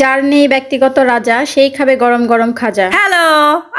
যার নেই ব্যক্তিগত রাজা সেই খাবে গরম গরম খাজা। হ্যালো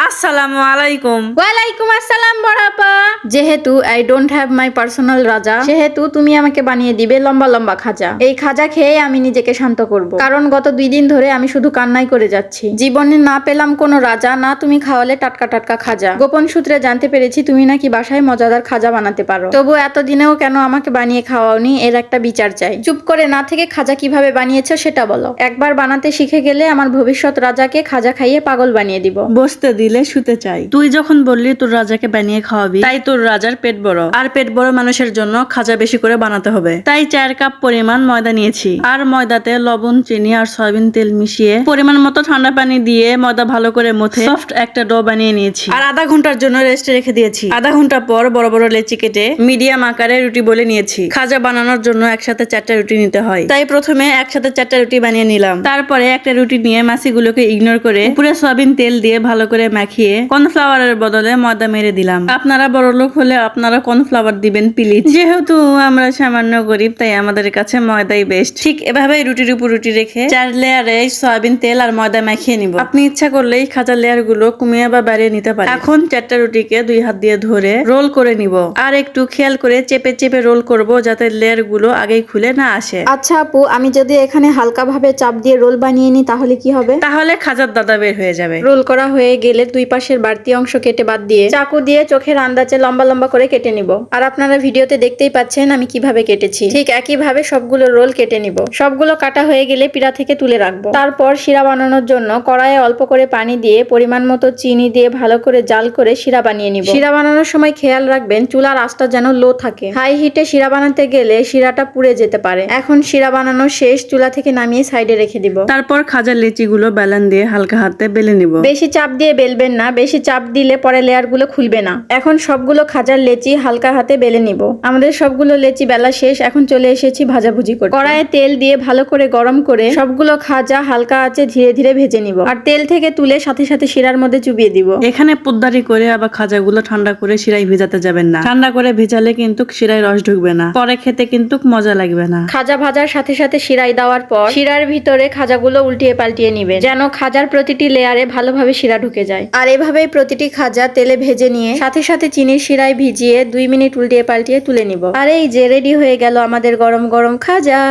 আসসালামু আলাইকুম। ওয়ালাইকুম আসসালাম বড়াপা যেহেতু I don't have my personal রাজা, সেহেতু তুমি আমাকে বানিয়ে দিবে লম্বা লম্বা খাজা। এই খাজা খেয়ে আমি নিজেকে শান্ত করব। কারণ গত দুই দিন ধরে আমি শুধু কান্নাই করে যাচ্ছি। জীবনে না পেলাম কোনো রাজা, না তুমি খাওয়ালে টাটকা টাটকা খাজা। গোপন সূত্রে জানতে পেরেছি তুমি নাকি বাসায় মজাদার খাজা বানাতে পারো। তবু এতদিনেও কেন আমাকে বানিয়ে খাওয়াওনি, এর একটা বিচার চাই। চুপ করে না থেকে খাজা কীভাবে বানিয়েছো সেটা বলো। একবার বানাতে শিখে গেলে আমার ভবিষ্যৎ রাজাকে খাজা খাইয়ে পাগল বানিয়ে দিব। বসতে দিলে শুতে চাই। তুই যখন বললি তোর রাজাকে বানিয়ে খাওয়াবি, তাই তোর রাজার পেট বড়। আর পেট বড় মানুষের জন্য খাজা বেশি করে বানাতে হবে। তাই চার কাপ পরিমাণ ময়দা নিয়েছি। আর ময়দাতে লবণ, চিনি আর সয়াবিন তেল মিশিয়ে পরিমাণ মতো ঠান্ডা পানি দিয়ে ময়দা ভালো করে মথে সফট একটা ডো বানিয়ে নিয়েছি। আর আধা ঘণ্টার জন্য রেস্টে রেখে দিয়েছি। আধা ঘণ্টা পর বড় বড় লেচি কেটে মিডিয়াম আকারে রুটি বলে নিয়েছি। খাজা বানানোর জন্য একসাথে চারটা রুটি নিতে হয়। তাই প্রথমে একসাথে চারটা রুটি বানিয়ে নিলাম। তারপরে একটা রুটি নিয়ে মাছিগুলোকে ইগনোর করে উপরে সয়াবিন তেল দিয়ে ভালো করে মাখিয়ে কর্নফ্লাওয়ারের বদলে ময়দা মেরে দিলাম। আপনারা বড় লোক হলে আপনারা কর্নফ্লাওয়ার দিবেন প্লিজ যেহেতু আমরা সামান্য গরিব তাই আমাদের কাছে ময়দাই বেস্ট ঠিক এভাবেই রুটির উপর রুটি রেখে চার লেয়ারে সয়াবিন তেল আর ময়দা মাখিয়ে নিব। আপনি ইচ্ছা করলেই খাজা লেয়ারগুলো কমিয়ে বা বাড়িয়ে নিতে পারেন। এখন চারটা রুটিকে দুই হাত দিয়ে ধরে রোল করে নিব। আর একটু খেয়াল করে চেপে চেপে রোল করব যাতে লেয়ারগুলো আগেই খুলে না আসে। আচ্ছা আপু আমি যদি এখানে হালকা ভাবে চাপ দিয়ে রোল বানিয়ে নিই তাহলে কি হবে? তাহলে খাজার দাদা বের হয়ে যাবে। রোল করা হয়ে গেলে দুই পাশের বাড়তি অংশ কেটে বাদ দিয়ে চাকু দিয়ে চোখের আন্দাজে লম্বা লম্বা করে কেটে নিব। আর আপনারা ভিডিওতে দেখতেই পাচ্ছেন আমি কীভাবে কেটেছি। ঠিক একই ভাবে সবগুলো রোল কেটে নিব। সবগুলো কাটা হয়ে গেলে পিড়া থেকে তুলে রাখব। তারপর শিরা বানানোর জন্য কড়াইয়ে অল্প করে পানি দিয়ে পরিমাণ মতো চিনি দিয়ে ভালো করে জাল করে শিরা বানিয়ে নিব। শিরা বানানোর সময় খেয়াল রাখবেন চুলার আঁচটা যেন লো থাকে। হাই হিটে শিরা বানাতে গেলে শিরাটা পুড়ে যেতে পারে। এখন শিরা বানানো শেষ চুলা থেকে নামিয়ে সাইডে রেখে দিব। তারপর খাজার লেচিগুলো বেলান দিয়ে হালকা হাতে বেলে নিব। বেশি চাপ দিয়ে বেলবেন না। বেশি চাপ দিলে পরে লেয়ারগুলো খুলবে না। এখন সবগুলো খাজার লেচি হালকা হাতে বেলে নিব। আমাদের সবগুলো লেচি বেলা শেষ এখন চলে এসেছি ভাজাভুজি করতে। কড়াইয়ে তেল দিয়ে ভালো করে গরম করে সবগুলো খাজা হালকা আঁচে ধীরে ধীরে ভেজে নিব। আর তেল থেকে তুলে সাথে সাথে শিরার মধ্যে চুবিয়ে দিব। এখানে পোদ্দারি করে আবার খাজাগুলো ঠান্ডা করে শিরায় ভেজাতে যাবেন না। ঠান্ডা করে ভেজালে কিন্তু শিরায় রস ঢুকবে না। পরে খেতে কিন্তু মজা লাগবে না। খাজা ভাজার সাথে সাথে শিরাই দেওয়ার পর শিরার ভিতরে খাজাগুলো উল্টিয়ে পাল্টিয়ে নিবেন যেন খাজার প্রতিটি লেয়ারে ভালোভাবে শিরা ঢুকে যায়। আর এভাবেই প্রতিটি খাজা তেলে ভেজে নিয়ে সাথে সাথে চিনির শিরায় ভিজিয়ে দুই মিনিট উল্টিয়ে পাল্টিয়ে তুলে নিব। আর এই যে রেডি হয়ে গেল আমাদের গরম গরম খাজা।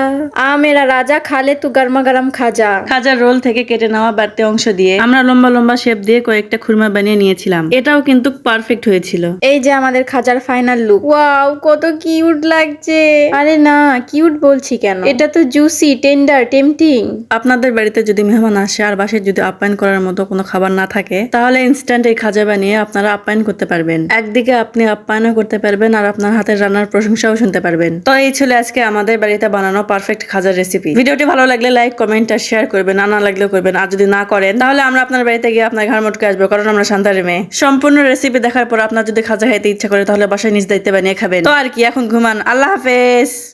আমেরা রাজা খালে তু গরমা গরম খাজা। খাজার রোল থেকে কেটে নেওয়া বাড়তি অংশ দিয়ে আমরা লম্বা লম্বা শেপ দিয়ে কয়েকটা খুরমা বানিয়ে নিয়েছিলাম। এটাও কিন্তু পারফেক্ট হয়েছিল। এই যে আমাদের খাজার ফাইনাল লুক ওয়াও কত কিউট লাগছে। আরে না কিউট বলছি কেন? এটা তো জুসি টেন্ডার টেম্পটিং আপনাদের বাড়িতে যদি মেহমান আসে আর বাসায় যদি আপ্যায়ন করার মতো কোনো খাবার না থাকে তাহলে ইনস্ট্যান্ট এই খাজা বানিয়ে আপনারা আপ্যায়ন করতে পারবেন। একদিকে আপনি আপ্যায়নও করতে পারবেন আর আপনার হাতের রান্নার প্রশংসাও শুনতে পারবেন। তো এই ছিল আজকে আমাদের বাড়িতে বানানো পারফেক্ট খাজার রেসিপি ভিডিওটি ভালো লাগলে লাইক কমেন্ট আর শেয়ার করবেন না না লাগলেও করবেন। আর যদি না করেন, তাহলে আমরা আপনার বাড়িতে গিয়ে আপনার ঘর মোটকে আসব, কারণ আমরা শান্তারে মেয়ে। সম্পূর্ণ রেসিপি দেখার পর আপনার যদি খাজা খাইতে ইচ্ছা করে, তাহলে বাসায় নিজ দায়িত্বে বানিয়ে খাবেন। তো আর কি, এখন ঘুমান। আল্লাহ হাফেজ!